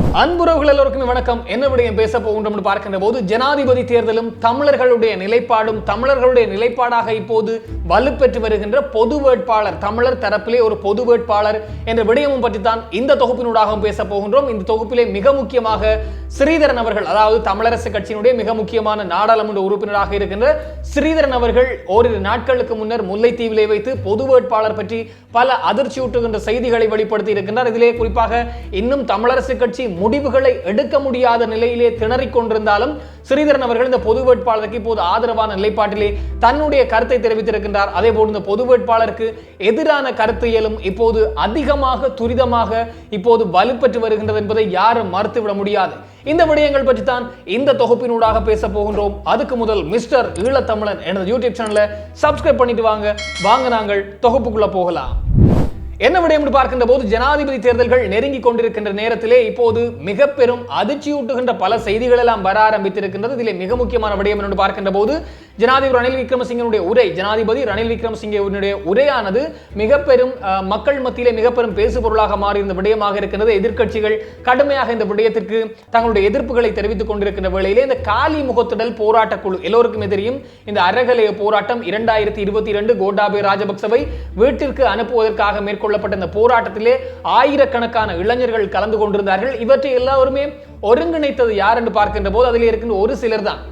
அன்புறவுகள் எல்லோருக்குமே வணக்கம். என்ன விடயம் பேச போகின்றோம் பார்க்கின்ற போது ஜனாதிபதி தேர்தலும் தமிழர்களுடைய நிலைப்பாடும் தமிழர்களுடைய நிலைப்பாடாக இப்போது வலுப்பெற்று வருகின்ற பொது வேட்பாளர் தமிழர் தரப்பிலே ஒரு பொது வேட்பாளர் என்ற விடயமும் பற்றி தான் இந்த தொகுப்பினூடாகவும் பேச போகின்றோம். இந்த தொகுப்பிலே மிக முக்கியமாக ஸ்ரீதரன் அவர்கள் அதாவது தமிழரசு கட்சியினுடைய மிக முக்கியமான நாடாளுமன்ற உறுப்பினராக இருக்கின்ற ஸ்ரீதரன் அவர்கள் ஓரிரு நாட்களுக்கு முன்னர் முல்லைத்தீவிலே வைத்து பொது வேட்பாளர் பற்றி பல அதிர்ச்சியூட்டுகின்ற செய்திகளை வெளிப்படுத்தி இருக்கின்றார். இதிலே குறிப்பாக இன்னும் தமிழரசு கட்சி முடிவுகளை எடுக்க முடியாத நிலையிலே திணறிக் கொண்டிருந்தாலும் ஸ்ரீதரன் அவர்கள் இந்த பொது வேட்பாளருக்கு இப்போது ஆதரவான நிலைப்பாட்டிலே தன்னுடைய கருத்தை தெரிவித்திருக்கின்றார். அதே போல் இந்த பொது வேட்பாளருக்கு எதிரான கருத்தியலும் இப்போது அதிகமாக துரிதமாக இப்போது வலுப்பெற்று வருகின்றது என்பதை யாரும் மறுத்துவிட முடியாது. இந்த விடயங்கள் பற்றி தான் இந்த தொகுப்பினூடாக பேச போகின்றோம். அதுக்கு முதல் மிஸ்டர் ஈழத்தமிழன் எனது யூடியூப் சேனலை சப்ஸ்கிரைப் பண்ணிட்டு வாங்க. வாங்க நாங்கள் தொகுப்புக்குள்ள போகலாம். என்ன விடயம் என்று பார்க்கின்ற போது ஜனாதிபதி தேர்தல்கள் நெருங்கி கொண்டிருக்கின்ற நேரத்திலே இப்போது மிக பெரும் அதிர்ச்சியூட்டுகின்ற பல செய்திகள் எல்லாம் வர ஆரம்பித்திருக்கின்றது. இதிலே மிக முக்கியமான விடயம் என்று பார்க்கின்ற போது ஜனாதிபதி ரணில் விக்ரமசிங்கனுடைய உரை ஜனாதிபதி ரணில் விக்ரமசிங்கனுடைய உரையானது மிக பெரும் மக்கள் மத்தியிலே மிக பெரும் பேசுபொருளாக மாறியிருந்த விடயமாக இருக்கின்றது. எதிர்க்கட்சிகள் கடுமையாக இந்த விடயத்திற்கு தங்களுடைய எதிர்ப்புகளை தெரிவித்துக் கொண்டிருக்கின்ற வேளையிலே இந்த காலி முகத்திடல் போராட்ட குழு எல்லோருக்குமே தெரியும் இந்த அறகலைய போராட்டம் இரண்டாயிரத்தி இருபத்தி இரண்டு கோட்டாபே ராஜபக்சவை வீட்டிற்கு அனுப்புவதற்காக மேற்கொள்ளப்பட்ட இந்த போராட்டத்திலே ஆயிரக்கணக்கான இளைஞர்கள் கலந்து கொண்டிருந்தார்கள். இவற்றை எல்லாருமே ஒருங்கிணைத்தது யார் என்று பார்க்கின்ற போது அதில் இருக்கின்ற ஒரு சிலர் தான்.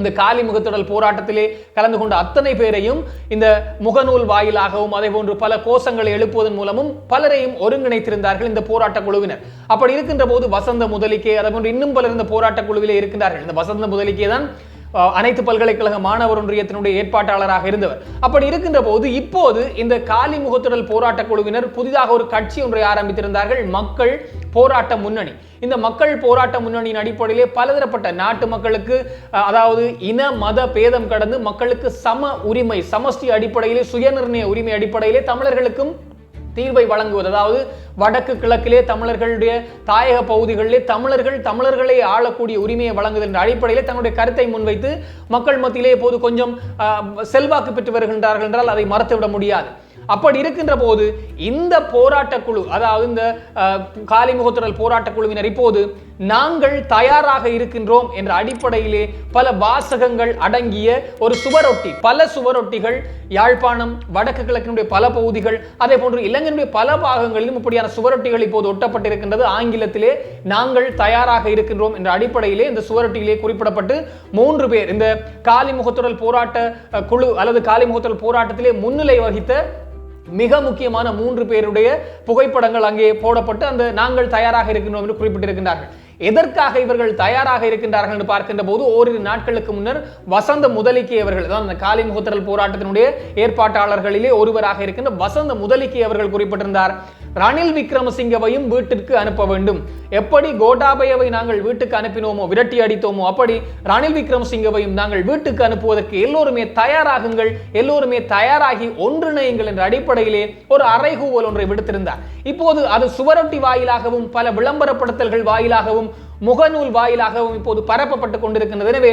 இந்த காலி முகத்தொடல் போராட்டத்திலே கலந்து கொண்ட அத்தனை பேரையும் இந்த முகநூல் வாயிலாகவும் அதே போன்று பல கோஷங்களை எழுப்புவதன் மூலமும் பலரையும் ஒருங்கிணைத்திருந்தார்கள் இந்த போராட்ட குழுவினர். அப்படி இருக்கின்ற போது வசந்த முதலிக்கே அதே போன்று இன்னும் பலர் இந்த போராட்ட குழுவிலே இருக்கின்றார்கள். இந்த வசந்த முதலிக்கே தான் அனைத்து பல்கலைக்கழக மாணவர் ஒன்றியத்தினுடைய ஏற்பாட்டாளராக இருந்தவர். அப்படி இருக்கின்ற போது இப்போது இந்த காலி முகத்துடல் போராட்ட குழுவினர் புதிதாக ஒரு கட்சி ஒன்றை ஆரம்பித்திருந்தார்கள் மக்கள் போராட்ட முன்னணி. இந்த மக்கள் போராட்ட முன்னணியின் அடிப்படையிலே பலதரப்பட்ட நாட்டு மக்களுக்கு அதாவது இன மத பேதம் கடந்து மக்களுக்கு சம உரிமை சமஷ்டி அடிப்படையிலே சுயநிர்ணய உரிமை அடிப்படையிலே தமிழர்களுக்கும் தீர்வை வழங்குவது. அதாவது வடக்கு கிழக்கிலே தமிழர்களுடைய தாயக பகுதிகளிலே தமிழர்கள் தமிழர்களை ஆளக்கூடிய உரிமையை வழங்குதல் என்ற அடிப்படையிலே தங்களுடைய கருத்தை முன்வைத்து மக்கள் மத்தியிலே இப்போது கொஞ்சம் செல்வாக்கு பெற்று வருகின்றார்கள் என்றால் அதை மறுத்துவிட முடியாது. அப்படி இருக்கின்ற போது இந்த போராட்ட குழு அதாவது இந்த காலிமுகத்துடல் போராட்ட குழுவினர் இப்போது நாங்கள் தயாராக இருக்கின்றோம் என்ற அடிப்படையிலே பல வாசகங்கள் அடங்கிய ஒரு சுவரொட்டி பல சுவரொட்டிகள் யாழ்ப்பாணம் வடக்கு கிழக்கினுடைய பல பகுதிகள் அதே போன்று இலங்கையினுடைய பல பாகங்களிலும் இப்படி மாதிரியான சுவரொட்டிகள் இப்போது ஒட்டப்பட்டிருக்கின்றது. ஆங்கிலத்திலே நாங்கள் தயாராக இருக்கின்றோம் என்ற அடிப்படையிலே இந்த சுவரொட்டியிலே குறிப்பிடப்பட்டு மூன்று பேர் இந்த காலிமுகத்துடல் போராட்ட குழு அல்லது காலிமுகத்துடல் போராட்டத்திலே முன்னிலை வகித்த மிக முக்கியமான மூன்று பேருடைய புகைப்படங்கள் அங்கே போடப்பட்டு அந்த நாங்கள் தயாராக இருக்கின்றோம் என்று குறிப்பிட்டிருக்கின்றார்கள். எதற்காக இவர்கள் தயாராக இருக்கின்றார்கள் என்று பார்க்கின்ற போது ஓரிரு நாட்களுக்கு முன்னர் வசந்த முதலிக்கை அவர்கள் தான் அந்த காலி முகத்திரல் போராட்டத்தினுடைய ஏற்பாட்டாளர்களிலே ஒருவராக இருக்கின்ற வசந்த முதலிக்கை அவர்கள் குறிப்பிட்டிருந்தார். ரணில் விக்ரமசிங்கவையும் வீட்டிற்கு அனுப்ப வேண்டும். எப்படி கோட்டாபயவை நாங்கள் வீட்டுக்கு அனுப்பினோமோ விரட்டி அடித்தோமோ அப்படி ரணில் விக்ரமசிங்கவையும் நாங்கள் வீட்டுக்கு அனுப்புவதற்கு எல்லோருமே தயாராகுங்கள் எல்லோருமே தயாராகி ஒன்றிணையுங்கள் என்ற அடிப்படையிலே ஒரு அறைகூவல் ஒன்றை விடுத்திருந்தார். இப்போது அது சுவரொட்டி வாயிலாகவும் பல விளம்பரப்படுத்தல்கள் வாயிலாகவும் முகநூல் வாயிலாகவும் இப்போது பரப்பப்பட்டு கொண்டிருக்கின்றது. எனவே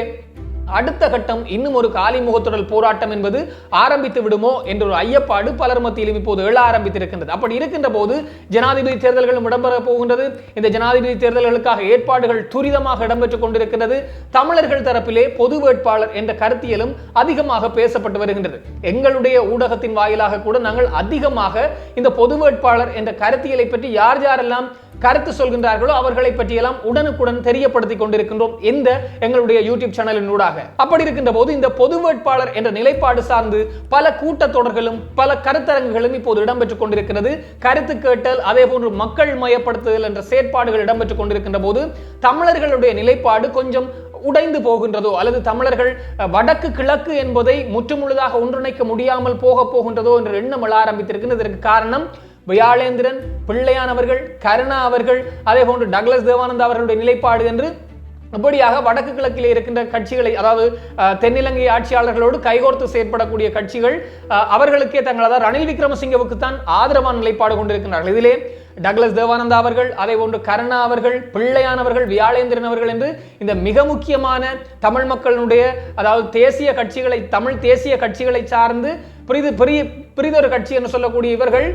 அடுத்த கட்டம் இன்னும் ஒரு காலி முகத்துடல் போராட்டம் என்பது ஆரம்பித்து விடுமோ என்ற ஒரு ஐயப்பாடு பலர் மத்தியிலும் இப்போது எழ ஆரம்பித்திருக்கின்றது. அப்படி இருக்கின்ற போது ஜனாதிபதி தேர்தல்களும் இடம்பெற போகின்றது. இந்த ஜனாதிபதி தேர்தல்களுக்காக ஏற்பாடுகள் துரிதமாக இடம்பெற்றுக் கொண்டிருக்கின்றது. தமிழர்கள் தரப்பிலே பொது வேட்பாளர் என்ற கருத்தியலும் அதிகமாக பேசப்பட்டு வருகின்றது. எங்களுடைய ஊடகத்தின் வாயிலாக கூட நாங்கள் அதிகமாக இந்த பொது வேட்பாளர் என்ற கருத்தியலை பற்றி யார் யாரெல்லாம் கருத்து சொல்கின்றார்களோ அவர்களை பற்றியெல்லாம் உடனுக்குடன் தெரியப்படுத்திக் கொண்டிருக்கின்றோம். இந்த எங்களுடைய யூடியூப் சேனலின் ஊடாக. அப்படி இருக்கின்ற போது இந்த பொது வேட்பாளர் என்ற நிலைப்பாடு சார்ந்து பல கூட்டத்தொடர்களும் பல கருத்தரங்குகளும் இப்போது இடம்பெற்றுக் கொண்டிருக்கிறது. கருத்து கேட்டல் அதே போன்று மக்கள் மயப்படுத்துதல் என்ற செயற்பாடுகள் இடம்பெற்றுக் கொண்டிருக்கின்ற போது தமிழர்களுடைய நிலைப்பாடு கொஞ்சம் உடைந்து போகின்றதோ அல்லது தமிழர்கள் வடக்கு கிழக்கு என்பதை முற்றுமுழுதாக ஒன்றிணைக்க முடியாமல் போக போகின்றதோ என்ற எண்ணம் எழ ஆரம்பித்திருக்கிறது. இதற்கு காரணம் வியாழேந்திரன் பிள்ளையான் அவர்கள் கருணா அவர்கள் அதே போன்று டக்ளஸ் தேவானந்த் அவர்களுடைய நிலைப்பாடு என்று இப்படியாக வடக்கு கிழக்கில் இருக்கின்ற கட்சிகளை அதாவது தென்னிலங்கை ஆட்சியாளர்களோடு கைகோர்த்து செயற்படக்கூடிய கட்சிகள் அவர்களுக்கே தங்கள் அதாவது ரணில் விக்ரமசிங்கவுக்கு தான் ஆதரவான நிலைப்பாடு கொண்டிருக்கின்றார்கள். இதிலே டக்ளஸ் தேவானந்தா அவர்கள் அதை ஒன்று கருணா அவர்கள் பிள்ளையான் அவர்கள் வியாழேந்திரன் அவர்கள் என்று இந்த மிக முக்கியமான தமிழ் மக்களுடைய அதாவது தேசிய கட்சிகளை தமிழ் தேசிய கட்சிகளை சார்ந்து பெரிது பெரிய பெரிதொரு கட்சி என்று சொல்லக்கூடிய இவர்கள்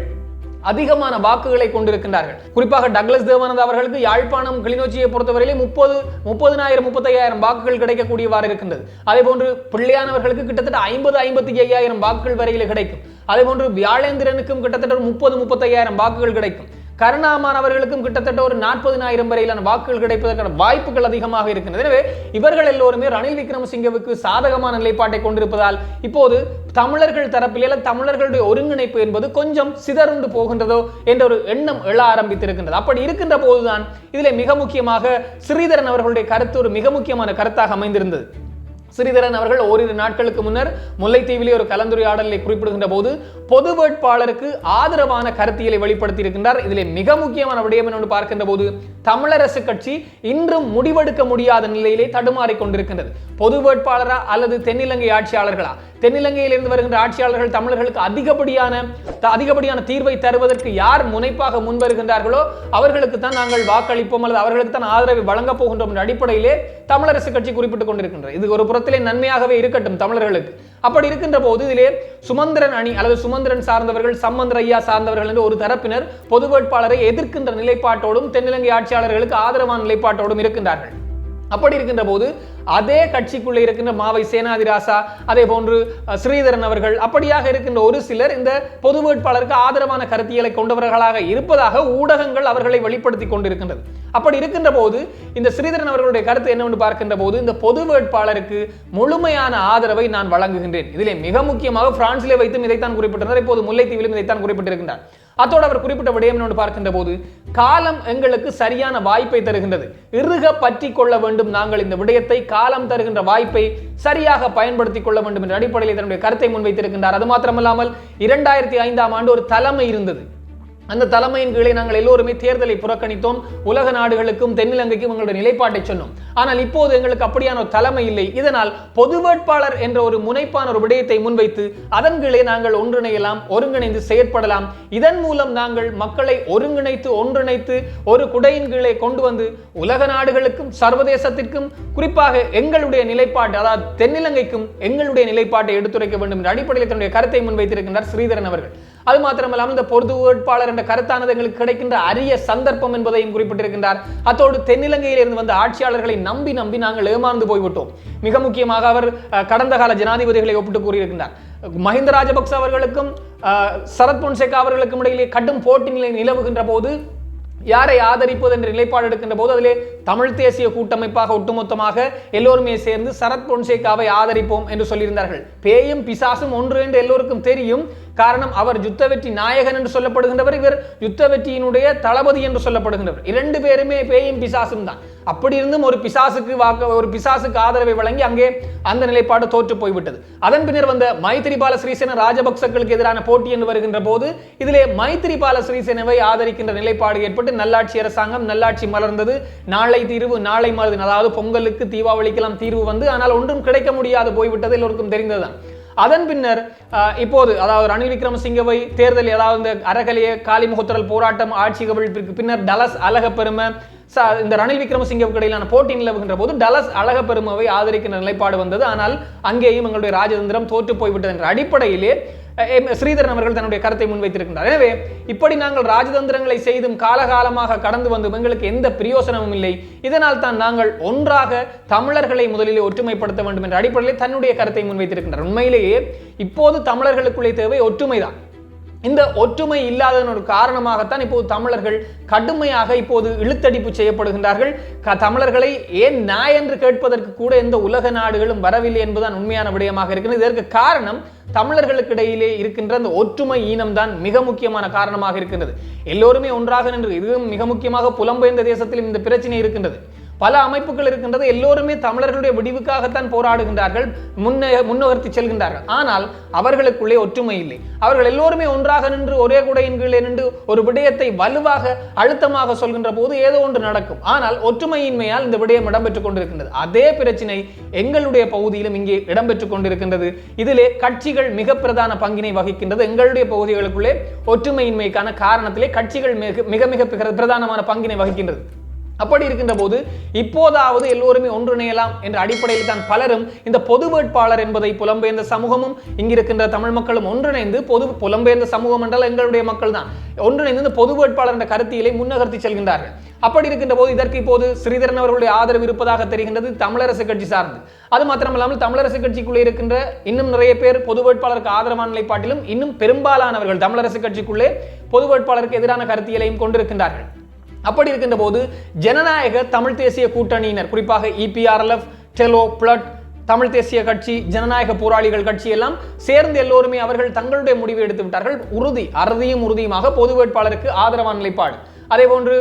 அதிகமான வாக்குகளை கொண்டிருக்கின்றார்கள். குறிப்பாக டக்ளஸ் தேவானந்த் அவர்களுக்கு யாழ்ப்பாணம் கிளிநொச்சியை பொறுத்தவரையிலே முப்பது முப்பதினாயிரம் முப்பத்தையாயிரம் வாக்குகள் கிடைக்கக்கூடியவாறு இருக்கின்றது. அதே போன்று பிள்ளையானவர்களுக்கு கிட்டத்தட்ட ஐம்பது ஐம்பத்தி ஐயாயிரம் வாக்குகள் வரையில் கிடைக்கும். அதே போன்று வியாழேந்திரனுக்கும் கிட்டத்தட்ட ஒரு முப்பது முப்பத்தையாயிரம் வாக்குகள் கிடைக்கும். கருணாமான் அவர்களுக்கும் கிட்டத்தட்ட ஒரு நாற்பதினாயிரம் வரையிலான வாக்குகள் கிடைப்பதற்கான வாய்ப்புகள் அதிகமாக இருக்கிறது எனவே இவர்கள் எல்லோருமே ரணில் விக்ரமசிங்கவுக்கு சாதகமான நிலைப்பாட்டை கொண்டிருப்பதால் இப்போது தமிழர்கள் தரப்பில் தமிழர்களுடைய ஒருங்கிணைப்பு என்பது கொஞ்சம் சிதறுண்டு போகின்றதோ என்ற ஒரு எண்ணம் எழ ஆரம்பித்திருக்கின்றது. அப்படி இருக்கின்ற போதுதான் இதில் மிக முக்கியமாக ஸ்ரீதரன் அவர்களுடைய கருத்து ஒரு மிக முக்கியமான கருத்தாக அமைந்திருந்தது. ஸ்ரீதரன் அவர்கள் ஓரிரு நாட்களுக்கு முன்னர் முல்லைத்தீவிலே ஒரு கலந்துரையாடலை குறிப்பிடுகின்ற போது பொது வேட்பாளருக்கு ஆதரவான கருத்தியலை வெளிப்படுத்தி இருக்கின்றார் இதிலே மிக முக்கியமான விடயம் என்று பார்க்கின்ற போது தமிழரசு கட்சி இன்றும் முடிவெடுக்க முடியாத நிலையிலே தடுமாறி கொண்டிருக்கின்றது. பொது வேட்பாளரா அல்லது தென்னிலங்கை ஆட்சியாளர்களா? தென்னிலங்கையிலிருந்து வருகின்ற ஆட்சியாளர்கள் தமிழர்களுக்கு அதிகப்படியான அதிகப்படியான தீர்வை தருவதற்கு யார் முனைப்பாக முன் வருகின்றார்களோ அவர்களுக்கு தான் நாங்கள் வாக்களிப்போம் அல்லது அவர்களுக்கு தான் ஆதரவை வழங்கப் போகின்றோம் என்ற அடிப்படையிலே தமிழரசு கட்சி குறிப்பிட்டுக் கொண்டிருக்கின்றது. இது ஒரு புறத்திலே நன்மையாகவே இருக்கட்டும் தமிழர்களுக்கு. அப்படி இருக்கின்ற போது இதிலே சுமந்திரன் அணி அல்லது சுமந்திரன் சார்ந்தவர்கள் சம்பந்தர் ஐயா சார்ந்தவர்கள் என்று ஒரு தரப்பினர் பொது வேட்பாளரை எதிர்க்கின்ற நிலைப்பாட்டோடும் தென்னிலங்கை ஆட்சியாளர்களுக்கு ஆதரவான நிலைப்பாட்டோடும் இருக்கின்றார்கள். அப்படி இருக்கின்ற போது அதே கட்சிக்குள்ளே இருக்கின்ற மாவை சேனாதிராசா அதே போன்று ஸ்ரீதரன் அவர்கள் அப்படியாக இருக்கின்ற ஒரு சிலர் இந்த பொது வேட்பாளருக்கு ஆதரவான கருத்தியலை கொண்டவர்களாக இருப்பதாக ஊடகங்கள் அவர்களை வெளிப்படுத்தி கொண்டிருக்கின்றது. அப்படி இருக்கின்ற போது இந்த ஸ்ரீதரன் அவர்களுடைய கருத்து என்னவென்று பார்க்கின்ற போது இந்த பொது வேட்பாளருக்கு முழுமையான ஆதரவை நான் வழங்குகின்றேன். இதிலே மிக முக்கியமாக பிரான்சிலே வைத்தும் இதைத்தான் குறிப்பிட்டிருந்தார். இப்போது முல்லைத்தீவிலும் இதைத்தான் குறிப்பிட்டிருக்கின்றார். அதோடு அவர் குறிப்பிட்ட விடயம் என்று பார்க்கின்ற போது காலம் எங்களுக்கு சரியான வாய்ப்பை தருகின்றது. இறுக பற்றி கொள்ள வேண்டும் நாங்கள் இந்த விடயத்தை காலம் தருகின்ற வாய்ப்பை சரியாக பயன்படுத்திக் கொள்ள வேண்டும் என்ற அடிப்படையில் தன்னுடைய கருத்தை முன்வைத்திருக்கின்றார். அது மாத்திரமல்லாமல் இரண்டாயிரத்தி ஐந்தாம் ஆண்டு ஒரு தலைமை இருந்தது. அந்த தலைமையின் கீழே நாங்கள் எல்லோருமே தேர்தலை புறக்கணித்தோம். உலக நாடுகளுக்கும் தென்னிலங்கைக்கும் எங்களுடைய நிலைப்பாட்டை சொன்னோம். ஆனால் இப்போது எங்களுக்கு அப்படியான ஒரு தலைமை இல்லை. இதனால் பொது வேட்பாளர் என்ற ஒரு முனைப்பான ஒரு விடயத்தை முன்வைத்து அதன் கீழே நாங்கள் ஒன்றிணையலாம் ஒருங்கிணைந்து செயற்படலாம். இதன் மூலம் நாங்கள் மக்களை ஒருங்கிணைத்து ஒன்றிணைத்து ஒரு குடையின் கீழே கொண்டு வந்து உலக நாடுகளுக்கும் சர்வதேசத்திற்கும் குறிப்பாக எங்களுடைய நிலைப்பாடு அதாவது தென்னிலங்கைக்கும் எங்களுடைய நிலைப்பாட்டை எடுத்துரைக்க வேண்டும் என்ற அடிப்படையில் தன்னுடைய கருத்தை முன்வைத்திருக்கின்றார் ஸ்ரீதரன் அவர்கள். அது மாத்திரமல்லாமல் இந்த பொது வேட்பாளர் என்ற கருத்தானது எங்களுக்கு கிடைக்கின்ற அரிய சந்தர்ப்பம் என்பதையும் குறிப்பிட்டிருக்கின்றார். அத்தோடு தென்னிலங்கையிலிருந்து வந்த ஆட்சியாளர்களை நம்பி நம்பி நாங்கள் ஏமாந்து போய்விட்டோம். மிக முக்கியமாக அவர் கடந்த கால ஜனாதிபதிகளை ஒப்பிட்டு கூறியிருக்கின்றார். மஹிந்த ராஜபக்ச அவர்களுக்கும் சரத் பொன்சேகா அவர்களுக்கும் இடையிலே கடும் போட்டி நிலை நிலவுகின்ற போது யாரை ஆதரிப்பது என்ற நிலைப்பாடு எடுக்கின்ற போது அதிலே தமிழ் தேசிய கூட்டமைப்பாக ஒட்டுமொத்தமாக எல்லோருமே சேர்ந்து சரத் பொன்சேகாவை ஆதரிப்போம் என்று சொல்லியிருந்தார்கள். பேயும் பிசாசும் ஒன்று என்று எல்லோருக்கும் தெரியும். காரணம் அவர் யுத்த வெற்றி நாயகன் என்று சொல்லப்படுகின்றவர் இவர் யுத்த வெற்றியினுடைய தளபதி என்று சொல்லப்படுகின்றவர். இரண்டு பேருமே பேயும் பிசாசும் தான். அப்படி இருந்தும் ஒரு பிசாசுக்கு வாக்கு ஒரு பிசாசுக்கு ஆதரவை வழங்கி அங்கே அந்த நிலைப்பாடு தோற்று போய்விட்டது. அதன் பின்னர் வந்த மைத்திரிபால ஸ்ரீசேன ராஜபக்சர்களுக்கு எதிரான போட்டி என்று வருகின்ற போது இதிலே மைத்திரிபால ஸ்ரீசேனவை ஆதரிக்கின்ற நிலைப்பாடு ஏற்பட்டு நல்லாட்சி அரசாங்கம் நல்லாட்சி மலர்ந்தது. நாளை தீர்வு நாளை மலர்ந்தது. அதாவது பொங்கலுக்கு தீபாவளிக்கெல்லாம் தீர்வு வந்து ஆனால் ஒன்றும் கிடைக்க முடியாது போய்விட்டது எல்லோருக்கும் தெரிந்ததுதான். அதன் பின்னர் இப்போது அதாவது ரணில் விக்ரமசிங்கவை தேர்தல் ஏதாவது இந்த அறகலைய காலிமுகத்திரல் போராட்டம் ஆட்சி கவிழ்ப்பிற்கு பின்னர் டலஸ் அழகப்பெருமை இந்த ரணில் விக்ரமசிங்கவுக்கு இடையிலான போட்டி நிலவுகின்ற போது டலஸ் அழகப்பெருமவை ஆதரிக்கின்ற நிலைப்பாடு வந்தது. ஆனால் அங்கேயும் எங்களுடைய ராஜதந்திரம் தோற்று போய்விட்டது என்ற அடிப்படையிலே ஸ்ரீதரன் அவர்கள் தன்னுடைய கருத்தை முன்வைத்திருக்கின்றார். எனவே இப்படி நாங்கள் ராஜதந்திரங்களை செய்தும் காலகாலமாக கடந்து வந்தும். எங்களுக்கு எந்த பிரயோசனமும் இல்லை. இதனால் தான் நாங்கள் ஒன்றாக தமிழர்களை முதலிலே ஒற்றுமைப்படுத்த வேண்டும் என்ற அடிப்படையில் தன்னுடைய கருத்தை முன்வைத்திருக்கின்றார். உண்மையிலேயே இப்போது தமிழர்களுக்குள்ளே தேவை ஒற்றுமைதான் இந்த ஒற்றுமை இல்லாததன் ஒரு காரணமாகத்தான் இப்போது தமிழர்கள் கடுமையாக இப்போது இழுத்தடிப்பு செய்யப்படுகின்றார்கள். க- தமிழர்களை ஏன் நாய் என்று கேட்பதற்கு கூட எந்த உலக நாடுகளும் வரவில்லை என்பதுதான் உண்மையான விடயமாக இருக்கிறது. இதற்கு காரணம் தமிழர்களுக்கு இடையிலே இருக்கின்ற அந்த ஒற்றுமை ஈனம்தான் மிக முக்கியமான காரணமாக இருக்கின்றது. எல்லோருமே ஒன்றாக நின்று இதுவும் மிக முக்கியமாக புலம்பெயர்ந்த தேசத்திலும் இந்த பிரச்சனை இருக்கின்றது. பல அமைப்புகள் இருக்கின்றது. எல்லோருமே தமிழர்களுடைய விடிவுக்காகத்தான் போராடுகின்றார்கள். முன்னே முன்னகர்த்தி செல்கின்றார்கள். ஆனால் அவர்களுக்குள்ளே ஒற்றுமை இல்லை. அவர்கள் எல்லோருமே ஒன்றாக நின்று ஒரே குடையின் கீழே நின்று ஒரு விடயத்தை வலுவாக அழுத்தமாக சொல்கின்ற போது ஏதோ ஒன்று நடக்கும். ஆனால் ஒற்றுமையின்மையால் இந்த விடயம் இடம்பெற்றுக் கொண்டிருக்கின்றது. அதே பிரச்சனை எங்களுடைய பகுதியிலும் இங்கே இடம்பெற்றுக் கொண்டிருக்கின்றது. இதிலே கட்சிகள் மிக பிரதான பங்கினை வகிக்கின்றது. எங்களுடைய பகுதிகளுக்குள்ளே ஒற்றுமையின்மைக்கான காரணத்திலே கட்சிகள் மிக மிக மிக பிரதானமான பங்கினை வகிக்கின்றது. அப்படி இருக்கின்ற போது இப்போதாவது எல்லோருமே ஒன்றிணையலாம் என்ற அடிப்படையில் தான் பலரும் இந்த பொது வேட்பாளர் என்பதை புலம்பெயர்ந்த சமூகமும் இங்கிருக்கின்ற தமிழ் மக்களும் ஒன்றிணைந்து பொது புலம்பெயர்ந்த சமூகம் என்றால் எங்களுடைய மக்கள் தான். ஒன்றிணைந்து இந்த பொது வேட்பாளர் என்ற கருத்தியலை முன்னகர்த்தி செல்கின்றார்கள். அப்படி இருக்கின்ற போது இதற்கு இப்போது ஸ்ரீதரன் அவர்களுடைய ஆதரவு இருப்பதாக தெரிகின்றது தமிழரசு கட்சி சார்ந்து. அது மாத்திரமல்லாமல் தமிழரசு கட்சிக்குள்ளே இருக்கின்ற இன்னும் நிறைய பேர் பொது வேட்பாளருக்கு ஆதரவான நிலைப்பாட்டிலும் இன்னும் பெரும்பாலானவர்கள் தமிழரசு கட்சிக்குள்ளே பொது வேட்பாளருக்கு எதிரான கருத்தியலையும் கொண்டிருக்கின்றார்கள். அப்படி இருக்கின்ற போது ஜனநாயக தமிழ் தேசிய கூட்டணியினர் குறிப்பாக இபிஆர்எல்எஃப் டெலோ பிளட் தமிழ் தேசிய கட்சி ஜனநாயக போராளிகள் கட்சி எல்லாம் சேர்ந்து எல்லோருமே அவர்கள் தங்களுடைய முடிவை எடுத்து விட்டார்கள். உறுதி அறுதியும் உறுதியுமாக பொது வேட்பாளருக்கு ஆதரவான நிலைப்பாடு. அதே போன்று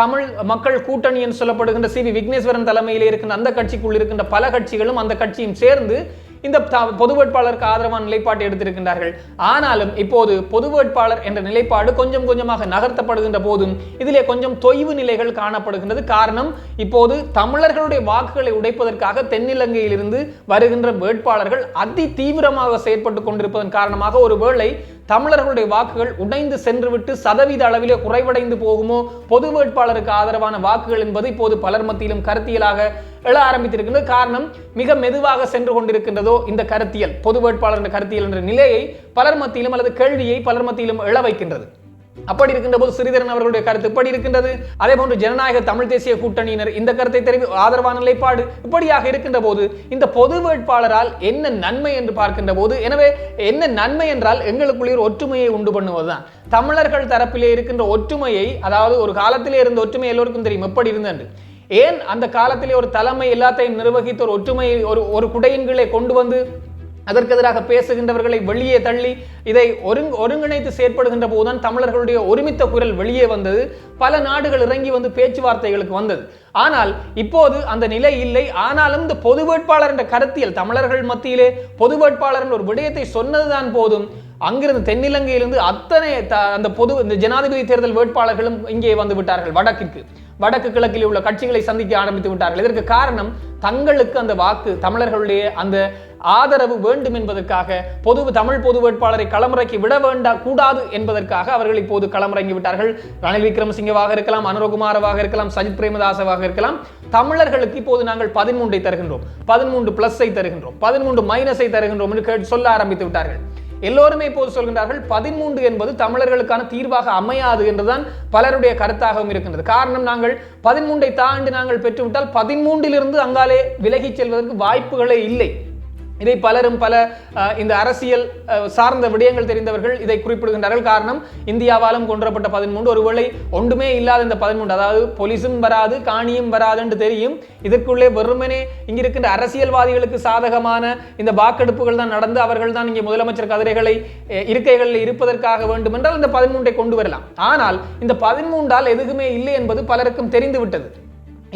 தமிழ் மக்கள் கூட்டணி என்று சொல்லப்படுகின்ற சி வி விக்னேஸ்வரன் தலைமையில் இருக்கின்ற அந்த கட்சிக்குள் இருக்கின்ற பல கட்சிகளும் அந்த கட்சியும் சேர்ந்து இந்த பொது வேட்பாளருக்கு ஆதரவான நிலைப்பாட்டை எடுத்திருக்கின்றார்கள். ஆனாலும் இப்போது பொது வேட்பாளர் என்ற நிலைப்பாடு கொஞ்சம் கொஞ்சமாக நகர்த்தப்படுகின்ற போதும் இதிலே கொஞ்சம் தொய்வு நிலைகள் காணப்படுகின்றது. காரணம் இப்போது தமிழர்களுடைய வாக்குகளை உடைப்பதற்காக தென்னிலங்கையிலிருந்து வருகின்ற வேட்பாளர்கள் அதி தீவிரமாக செயற்பட்டு கொண்டிருப்பதன் காரணமாக ஒருவேளை தமிழர்களுடைய வாக்குகள் உடைந்து சென்றுவிட்டு சதவீத அளவிலே குறைவடைந்து போகுமோ? பொது வேட்பாளருக்கு ஆதரவான வாக்குகள் என்பது இப்போது பலர் மத்தியிலும் கருத்தியலாக எழ ஆரம்பித்திருக்கின்றது. காரணம் மிக மெதுவாக சென்று கொண்டிருக்கின்றதோ இந்த கருத்தியல் பொது வேட்பாளர் என்ற கருத்தியல் என்ற நிலையை பலர் மத்தியிலும் அல்லது கேள்வியை பலர் மத்தியிலும் எழ வைக்கின்றது. அப்படி இருக்கின்ற போது ஸ்ரீதரன் அவர்களுடைய கருத்து இப்படி இருக்கின்றது. அதே போன்று ஜனநாயக தமிழ் தேசிய கூட்டணியினர் இந்த கருத்தை தெரிவி ஆதரவான நிலைப்பாடு இப்படியாக இருக்கின்ற போது இந்த பொது வேட்பாளரால் என்ன நன்மை என்று பார்க்கின்ற போது எனவே என்ன நன்மை என்றால் எங்களுக்குள்ளே ஒரு ஒற்றுமையை உண்டு பண்ணுவதுதான். தமிழர்கள் தரப்பிலே இருக்கின்ற ஒற்றுமையை அதாவது ஒரு காலத்திலே இருந்த ஒற்றுமை எல்லோருக்கும் தெரியும் எப்படி இருந்தது. ஏன் அந்த காலத்திலே ஒரு தலைமை எல்லாத்தையும் நிர்வகித்த ஒரு ஒற்றுமையை ஒரு ஒரு குடையின் கீழே கொண்டு வந்து அதற்கு எதிராக பேசுகின்றவர்களை வெளியே தள்ளி இதை ஒருங் ஒருங்கிணைத்து செயற்படுகின்ற போதுதான் தமிழர்களுடைய ஒருமித்த குரல் வெளியே வந்தது. பல நாடுகள் இறங்கி வந்து பேச்சுவார்த்தைகளுக்கு வந்தது. ஆனால் இப்போது அந்த நிலை இல்லை. ஆனாலும் இந்த பொது வேட்பாளர் என்ற கருத்தியல் தமிழர்கள் மத்தியிலே பொது வேட்பாளர் என்ற ஒரு விடயத்தை சொன்னதுதான் போதும். அங்கிருந்து தென்னிலங்கையிலிருந்து அத்தனை த- அந்த பொது இந்த ஜனாதிபதி தேர்தல் வேட்பாளர்களும் இங்கே வந்து விட்டார்கள் வடக்கிற்கு. வடக்கு கிழக்கில் உள்ள கட்சிகளை சந்திக்க ஆரம்பித்து விட்டார்கள். இதற்கு காரணம் தங்களுக்கு அந்த வாக்கு தமிழர்களுடைய அந்த ஆதரவு வேண்டும் என்பதற்காக பொது தமிழ் பொது வேட்பாளரை களமிறக்கி விட வேண்டா கூடாது என்பதற்காக அவர்கள் இப்போது களமிறங்கி விட்டார்கள். ரணில் விக்ரமசிங்கவாக இருக்கலாம் அனுரகுமாரவாக இருக்கலாம் சஜித் பிரேமதாசவாக இருக்கலாம். தமிழர்களுக்கு இப்போது நாங்கள் பதிமூன்றை தருகின்றோம். பதிமூன்று பிளஸை தருகின்றோம். பதிமூன்று மைனஸை தருகின்றோம் என்று கேட்டு சொல்ல ஆரம்பித்து விட்டார்கள். எல்லோருமே இப்போது சொல்கின்றார்கள் பதிமூன்று என்பது தமிழர்களுக்கான தீர்வாக அமையாது என்றுதான் பலருடைய கருத்தாகவும் இருக்கின்றது. காரணம் நாங்கள் பதிமூன்றை தாண்டி நாங்கள் பெற்றுவிட்டால் பதிமூன்றிலிருந்து அங்காலே விலகிச் செல்வதற்கு வாய்ப்புகளே இல்லை. இதை பலரும் பல இந்த அரசியல் சார்ந்த விடயங்கள் தெரிந்தவர்கள் இதை குறிப்பிடுகின்றார்கள். காரணம் இந்தியாவாலும் கொன்றப்பட்ட பதிமூன்று. ஒருவேளை ஒன்றுமே இல்லாத இந்த பதிமூன்று. அதாவது போலீஸும் வராது காணியும் வராது என்று தெரியும். இதற்குள்ளே வெறுமனே இங்கிருக்கின்ற அரசியல்வாதிகளுக்கு சாதகமான இந்த வாக்கெடுப்புகள் தான் நடந்து அவர்கள் தான் இங்கே முதலமைச்சர் கதிரைகளை இருக்கைகளில் இருப்பதற்காக வேண்டும் என்றால் இந்த பதிமூன்றை கொண்டு வரலாம். ஆனால் இந்த பதிமூன்றால் எதுவுமே இல்லை என்பது பலருக்கும் தெரிந்துவிட்டது.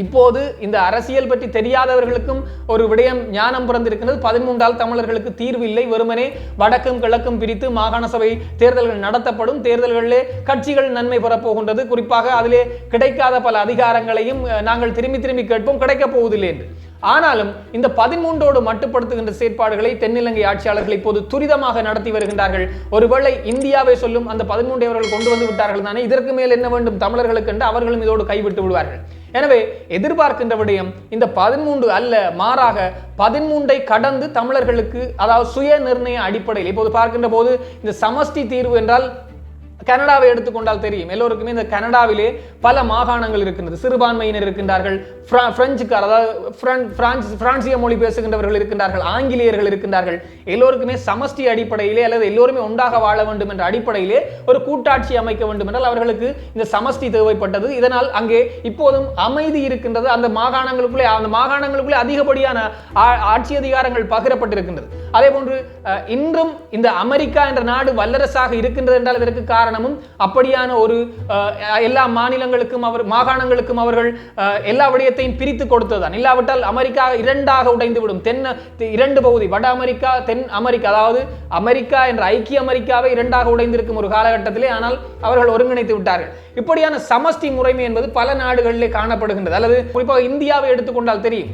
இப்போது இந்த அரசியல் பற்றி தெரியாதவர்களுக்கும் ஒரு விடயம் ஞானம் பிறந்திருக்கிறது. பதிமூன்றால் தமிழர்களுக்கு தீர்வு இல்லை. வெறுமனே வடக்கும் கிழக்கும் பிரித்து மாகாண சபை தேர்தல்கள் நடத்தப்படும். தேர்தல்களிலே கட்சிகள் நன்மை பெறப்போகின்றது குறிப்பாக அதிலே கிடைக்காத பல அதிகாரங்களையும் நாங்கள் திரும்பி திரும்பி கேட்போம். கிடைக்கப் போவதில்லை என்று. ஆனாலும் இந்த பதிமூன்றோடு மட்டுப்படுத்துகின்ற செயற்பாடுகளை தென்னிலங்கை ஆட்சியாளர்கள் இப்போது துரிதமாக நடத்தி வருகின்றார்கள். ஒருவேளை இந்தியாவை சொல்லும் அந்த பதிமூன்றை அவர்கள் கொண்டு வந்து விட்டார்கள் தானே? இதற்கு மேல் என்ன வேண்டும் தமிழர்களுக்கு என்று அவர்களும் இதோடு கைவிட்டு விடுவார்கள். எனவே எதிர்பார்க்கின்ற விடயம் இந்த பதிமூன்று அல்ல மாறாக பதிமூன்றை கடந்து தமிழர்களுக்கு அதாவது சுய நிர்ணய அடிப்படையில் இப்போது பார்க்கின்ற போது இந்த சமஷ்டி தீர்வு என்றால் கனடாவை எடுத்துக்கொண்டால் தெரியும். எல்லோருக்குமே இந்த கனடாவிலே பல மாகாணங்கள் இருக்கின்றது. சிறுபான்மையினர் இருக்கின்றார்கள் பிரெஞ்சுக்கார் அதாவது பிரான்ஸ் பிரான்சிய மொழி பேசுகின்றவர்கள் இருக்கின்றார்கள் ஆங்கிலேயர்கள் இருக்கின்றார்கள். எல்லோருக்குமே சமஷ்டி அடிப்படையிலே அல்லது எல்லோருமே ஒன்றாக வாழ வேண்டும் என்ற அடிப்படையிலே ஒரு கூட்டாட்சி அமைக்க வேண்டும் என்றால் அவர்களுக்கு இந்த சமஷ்டி தேவைப்பட்டது. இதனால் அங்கே இப்போதும் அமைதி இருக்கின்றது. அந்த மாகாணங்களுக்குள்ளே அந்த மாகாணங்களுக்குள்ளே அதிகப்படியான ஆ- ஆட்சி அதிகாரங்கள் பகிரப்பட்டிருக்கின்றது. அதே போன்று இன்றும் இந்த அமெரிக்கா என்ற நாடு வல்லரசாக இருக்கின்றது என்றால் இதற்கு காரணமும் அப்படியான ஒரு எல்லா மாநிலங்களுக்கும் அவர் மாகாணங்களுக்கும் அவர்கள் எல்லா விடயத்தையும் பிரித்து கொடுத்ததுதான். இல்லாவிட்டால் அமெரிக்கா இரண்டாக உடைந்துவிடும். தென் இரண்டு பகுதி வட அமெரிக்கா தென் அமெரிக்கா. அதாவது அமெரிக்கா என்ற ஐக்கிய அமெரிக்காவை இரண்டாக உடைந்திருக்கும் ஒரு காலகட்டத்திலே ஆனால் அவர்கள் ஒருங்கிணைத்து விட்டார்கள். இப்படியான சமஷ்டி முறைமை என்பது பல நாடுகளிலே காணப்படுகின்றது. அல்லது குறிப்பாக இந்தியாவை எடுத்துக்கொண்டால் தெரியும்.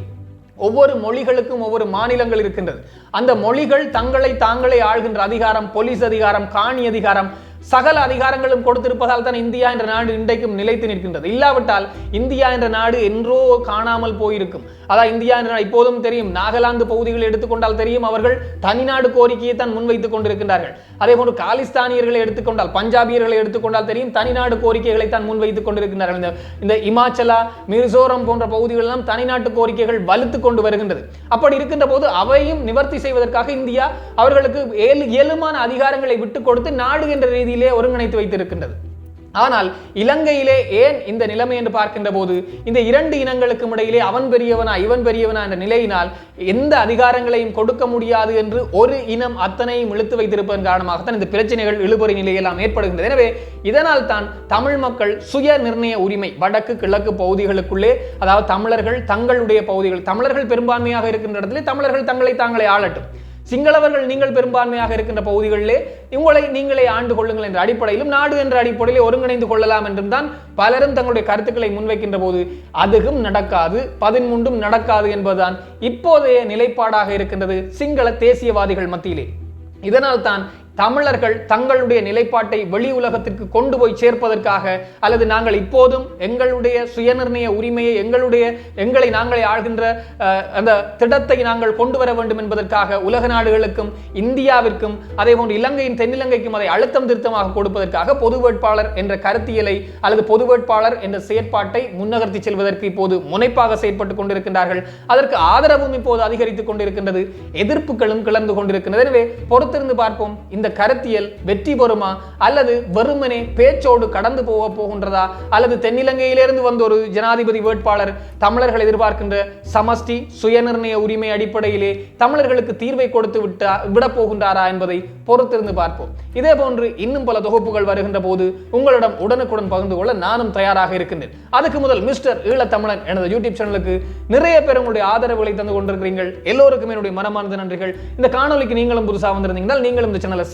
ஒவ்வொரு மொழிகளுக்கும் ஒவ்வொரு மாநிலங்கள் இருக்கின்றது. அந்த மொழிகள் தங்களை தாங்களே ஆள்கின்ற அதிகாரம் போலீஸ் அதிகாரம் காணி அதிகாரம் சகல அதிகாரங்களும் கொடுத்திருப்பதால் தான் இந்தியா என்ற நாடு இன்றைக்கும் நிலைத்து நிற்கின்றது. இல்லாவிட்டால் இந்தியா என்ற நாடு என்றோ காணாமல் போயிருக்கும். அதான் இந்தியா என்ற இப்போதும் தெரியும். நாகாலாந்து பகுதிகளை எடுத்துக்கொண்டால் தெரியும். அவர்கள் தனிநாடு கோரிக்கையை தான் முன்வைத்துக் கொண்டிருக்கின்றார்கள். அதே போன்று காலிஸ்தானியர்களை எடுத்துக்கொண்டால் பஞ்சாபியர்களை எடுத்துக்கொண்டால் தெரியும். தனிநாடு கோரிக்கைகளை தான் முன்வைத்துக் கொண்டிருக்கின்றார்கள். இந்த இந்த இமாச்சலா மிசோரம் போன்ற பகுதிகளெல்லாம் தனிநாட்டு கோரிக்கைகள் வலுத்து கொண்டு வருகின்றது. அப்படி இருக்கின்ற போது அவையும் நிவர்த்தி செய்வதற்காக இந்தியா அவர்களுக்கு ஏழு ஏழுமான அதிகாரங்களை விட்டு கொடுத்து நாடு என்ற ரீதியில் ஒருங்கிணைத்து வைத்திருக்கின்றது. ஆனால் இலங்கையிலே ஏன் இந்த நிலைமை என்று பார்க்கின்ற போது இந்த இரண்டு இனங்களுக்கும் இடையிலே அவன் பெரியவனா இவன் பெரியவனா என்ற நிலையினால் எந்த அதிகாரங்களையும் கொடுக்க முடியாது என்று ஒரு இனம் அத்தனையும் இழுத்து வைத்திருப்பதன் காரணமாகத்தான் இந்த பிரச்சனைகள் இழுபறி நிலையெல்லாம் ஏற்படுகின்றது. எனவே இதனால் தான் தமிழ் மக்கள் சுய நிர்ணய உரிமை வடக்கு கிழக்கு பகுதிகளுக்குள்ளே அதாவது தமிழர்கள் தங்களுடைய பகுதிகள் தமிழர்கள் பெரும்பான்மையாக இருக்கின்ற இடத்துல தமிழர்கள் தங்களை தாங்களே ஆளட்டும். சிங்களவர்கள் நீங்கள் பெரும்பான்மையாக இருக்கின்ற பகுதிகளிலே உங்களை நீங்களே ஆண்டு கொள்ளுங்கள் என்ற அடிப்படையிலும் நாடு என்ற அடிப்படையிலே ஒருங்கிணைந்து கொள்ளலாம் என்றும் தான் பலரும் தங்களுடைய கருத்துக்களை முன்வைக்கின்ற போது அதுவும் நடக்காது பதின்முண்டும் நடக்காது என்பதுதான் இப்போதைய நிலைப்பாடாக இருக்கின்றது சிங்கள தேசியவாதிகள் மத்தியிலே. இதனால் தான் தமிழர்கள் தங்களுடைய நிலைப்பாட்டை வெளி உலகத்திற்கு கொண்டு போய் சேர்ப்பதற்காக அல்லது நாங்கள் இப்போதும் எங்களுடைய சுயநிர்ணய உரிமையை எங்களுடைய எங்களை நாங்களே ஆழ்கின்ற அந்த திட்டத்தை நாங்கள் கொண்டு வர வேண்டும் என்பதற்காக உலக நாடுகளுக்கும் இந்தியாவிற்கும் அதே போன்று இலங்கையின் தென்னிலங்கைக்கும் அதை அழுத்தம் திருத்தமாக கொடுப்பதற்காக பொது வேட்பாளர் என்ற கருத்தியலை அல்லது பொது வேட்பாளர் என்ற செயற்பாட்டை முன்னகர்த்தி செல்வதற்கு இப்போது முனைப்பாக செயற்பட்டுக் கொண்டிருக்கின்றார்கள். அதற்கு ஆதரவும் இப்போது அதிகரித்துக் கொண்டிருக்கின்றது. எதிர்ப்புகளும் கிளர்ந்து கொண்டிருக்கின்றது எனவே பொறுத்திருந்து பார்ப்போம் இந்த கருத்தியல் வெற்றி பெறுமா? அல்லது வெறுமனே பேச்சோடு கடந்து போக போகின்றதா? அல்லது தென்னிலங்கையிலிருந்து வந்த ஒரு ஜனாதிபதி வேட்பாளர் தமிழர்கள் எதிர்பார்க்கின்ற சமஷ்டி சுயநிர்ணய உரிமை அடிப்படையிலே தமிழர்களுக்கு தீர்வை கொடுத்து விட்டா விட போகின்றாரா என்பதை பொறுத்திருந்து பார்ப்போம். இதே போன்று இன்னும் பல தொகுப்புகள் வருகின்ற போது உங்களிடம் உடனுக்குடன் பகிர்ந்து கொள்ள நானும் தயாராக இருக்கின்றேன். அதுக்கு முதல் மிஸ்டர் ஈழத்தமிழன் எனது யூடியூப் சேனலுக்கு நிறைய பேர் உங்களுடைய ஆதரவுகளை தந்து கொண்டிருக்கிறீர்கள். எல்லோருக்குமே என்னுடைய மனமார்ந்த நன்றிகள். இந்த காணொலிக்கு நீங்களும் புதுசாக வந்திருந்தீங்கன்னா நீங்களும் இந்த சேனலை